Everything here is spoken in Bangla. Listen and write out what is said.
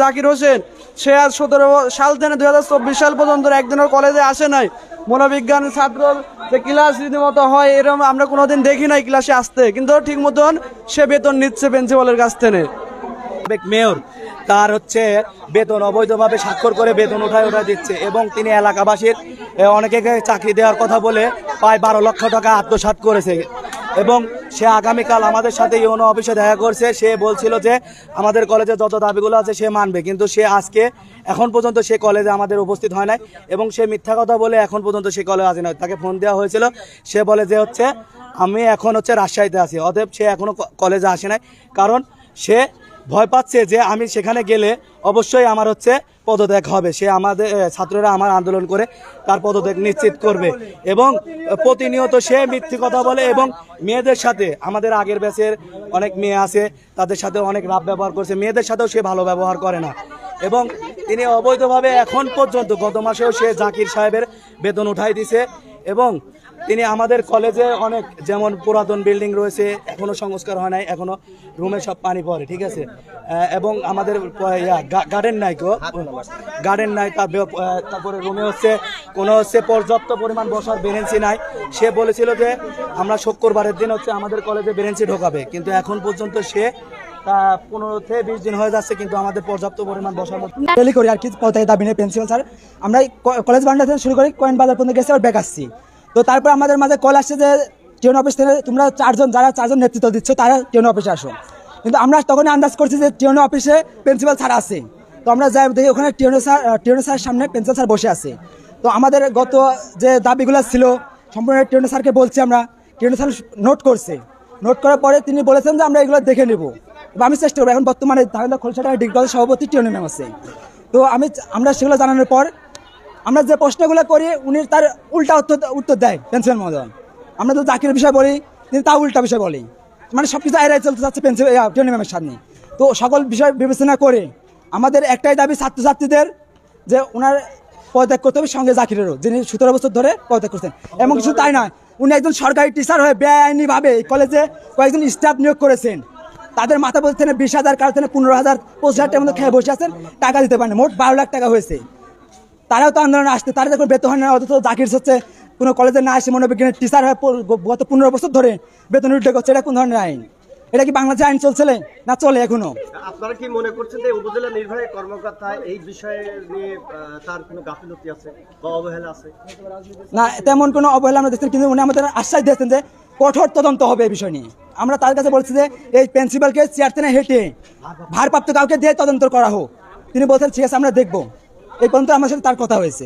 জাকির হোসেন। সে সতেরো সাল সাল পর্যন্ত কলেজে আসে নাই। মনোবিজ্ঞান ছাত্র হয় এরকম আমরা কোনোদিন দেখি নাই ক্লাসে আসতে। কিন্তু ঠিক মতন সে বেতন নিচ্ছে প্রিন্সিপালের কাছ থেকে। মেয়র, তার হচ্ছে বেতন অবৈধভাবে স্বাক্ষর করে বেতন উঠায় উঠায় দিচ্ছে এবং তিনি এলাকাবাসীর অনেকে চাকরি দেওয়ার কথা বলে প্রায় বারো লক্ষ টাকা আত্মসাৎ করেছে। এবং সে আগামীকাল আমাদের সাথে ইউনো অফিসে দেখা করছে। সে বলছিল যে আমাদের কলেজে যত দাবিগুলো আছে সে মানবে। কিন্তু সে আজকে, এখন পর্যন্ত সে কলেজে আমাদের উপস্থিত হয় নাই এবং সে মিথ্যা কথা বলে এখন পর্যন্ত সে কলেজে আসে না তাকে ফোন দেওয়া হয়েছিল। সে বলে যে হচ্ছে, আমি এখন হচ্ছে রাজশাহীতে আছি। অতএব সে এখনও কলেজে আসে নাই। কারণ সে ভয় পাচ্ছে যে আমি সেখানে গেলে অবশ্যই আমার হচ্ছে পদত্যাগ হবে। সে আমাদের ছাত্ররা আমার আন্দোলন করে তার পদত্যাগ নিশ্চিত করবে এবং প্রতিনিয়ত সে মিথ্যে কথা বলে এবং মেয়েদের সাথে, আমাদের আগের ব্যাচের অনেক মেয়ে আছে, তাদের সাথে অনেক রাব ব্যবহার করছে, মেয়েদের সাথেও সে ভালো ব্যবহার করে না। এবং তিনি অবৈধভাবে এখন পর্যন্ত, গত মাসেও সে জাকির সাহেবের বেতন উঠাই দিছে এবং তিনি আমাদের কলেজে অনেক যেমন পুরাতন বিল্ডিং রয়েছে, এখনও সংস্কার হয় নাই, এখনও রুমে সব পানি পড়ে, ঠিক আছে? এবং আমাদের গার্ডেন নাই গো গার্ডেন নাই তারপরে রুমে হচ্ছে, কোনো হচ্ছে পর্যাপ্ত পরিমাণ বসার বেরেন্সি নাই। সে বলেছিল যে, আমরা শুক্রবারের দিন হচ্ছে আমাদের কলেজে বেরেন্সি ঢোকাবে, কিন্তু এখন পর্যন্ত সে, তা, পনেরো থেকে বিশ দিন হয়ে যাচ্ছে, কিন্তু আমাদের পর্যাপ্ত পরিমাণ বসার মতো করি, আর কি দাবি নিয়ে প্রিন্সিপাল স্যার আমরা কলেজ বান্ডা থেকে শুরু করি কয়েন বাজার পর্যন্ত গেছি আর ব্যাক আসছি। তো তারপর আমাদের মাঝে কল আসছে যে টিউন অফিস থেকে তোমরা চারজন, যারা চারজন নেতৃত্ব দিচ্ছ, তারা টিউন অফিসে আসো। কিন্তু আমরা তখন আন্দাজ করছি যে টিউন অফিসে প্রিন্সিপাল স্যার আছে। তো আমরা যাই, দেখি ওখানে টিউন স্যার টিউন স্যারের সামনে প্রিন্সিপাল স্যার বসে আছে। তো আমাদের গত যে দাবিগুলো ছিল, সম্পূর্ণ টিউন স্যারকে বলছি আমরা টিউন স্যার নোট করছে। নোট করার পরে তিনি বলেছেন যে, আমরা এগুলো দেখে নেব। আমি চেষ্টা করব, এখন বর্তমানে ধারণা খোলসাটা ডিগ্রি সভাপতি টিউনি ম্যাম আছে তো আমি, আমরা সেগুলো জানানোর পর আমরা যে প্রশ্নগুলো করি, উনি তার উল্টা উত্তর উত্তর দেয়, পেন্সিল মহোদয় আমরা তো চাকরির বিষয় বলি, তিনি তা উল্টা বিষয় বলি মানে সব কিছু আয়রাই চলতে যাচ্ছে পেন্সিল টিউনি ম্যামের সামনে। তো সকল বিষয় বিবেচনা করে, আমাদের একটাই দাবি ছাত্রছাত্রীদের যে ওনার পদত্যাগ করতে হবে সঙ্গে জাকিরেরও, যিনি সতেরো বছর ধরে পদত্যাগ করছেন। এমন কিছু তাই নয়, উনি একজন সরকারি টিচার হয়ে বেআইনিভাবে কলেজে কয়েকজন স্টাফ নিয়োগ করেছেন। তাদের মাথা বলছেন বিশ হাজার, কারও পনেরো হাজার, পঁচিশ হাজার টাকার মতো খেয়ে বসে আছেন, টাকা দিতে পারেন মোট বারো লাখ টাকা হয়েছে। তারাও তো আন্দোলনে আসছে তারা যখন বেতন হয় না অথচ জাকির হচ্ছে কোনো কলেজে না আসে মনোবিজ্ঞানের টিচার হয়ে গত পনেরো বছর ধরে বেতন উল্টে করছে এটা কোন ধরনের আইন? এটা কি বাংলাদেশে আইন চলছে না চলে এখনও? আপনারা কি মনে করছেন যে উপজেলা নির্বাহী কর্মকর্তা এই বিষয়ে নিয়ে তার কোনো গাফিলতি আছে বা অবহেলা আছে? না তেমন কোনো অবহেলা আমরা দেখছি কিন্তু উনি আমাদের আশ্বাস দিয়েছেন যে কঠোর তদন্ত হবে এই বিষয় নিয়ে। আমরা তার কাছে বলছি যে এই প্রিন্সিপালকে চেয়ার থেকে হেঁটে ভারপ্রাপ্ত কাউকে দিয়ে তদন্ত করা হোক। তিনি বলছেন ঠিক আছে আমরা দেখব। এই পর্যন্ত আমার সাথে তার কথা হয়েছে।